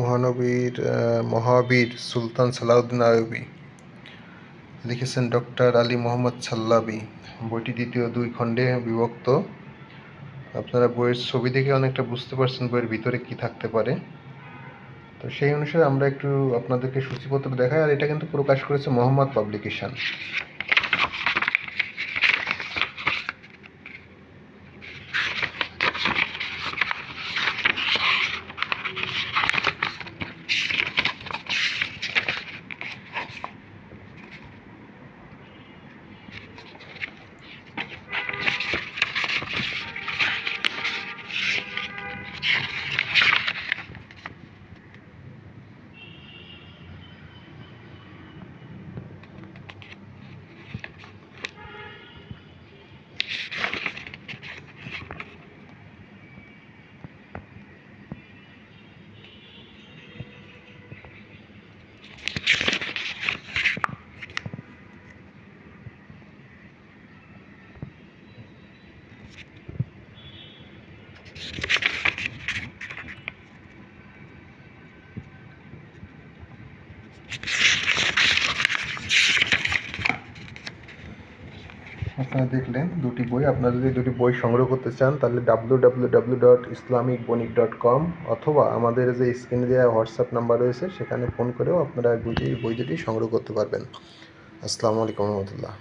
মহানবীর মহাবীর সুলতান সালাউদ্দিন আইয়ুবী লিখেছেন ডক্টর আলী মোহাম্মদ সাল্লাবী। বইটি দ্বিতীয় দুই খণ্ডে বিভক্ত। আপনারা বইয়ের ছবি দেখে অনেকটা বুঝতে পারছেন বইয়ের ভিতরে কি থাকতে পারে। তো সেই অনুসারে আমরা একটু আপনাদেরকে সূচিপত্র দেখাই, আর এটা কিন্তু প্রকাশ করেছে মোহাম্মদ পাবলিকেশন। আপনারা দেখলেন দুটি বই। আপনারা যদি দুটি বই সংগ্রহ করতে চান, তাহলে W W W dot islamic Banik dot com অথবা আমাদের যে স্ক্রিনে দেওয়া হোয়াটসঅ্যাপ নাম্বার রয়েছে, সেখানে ফোন করেও আপনারা দুটি বই দুটি সংগ্রহ করতে পারবেন। আসসালামু আলাইকুম রহমতুল্লাহ।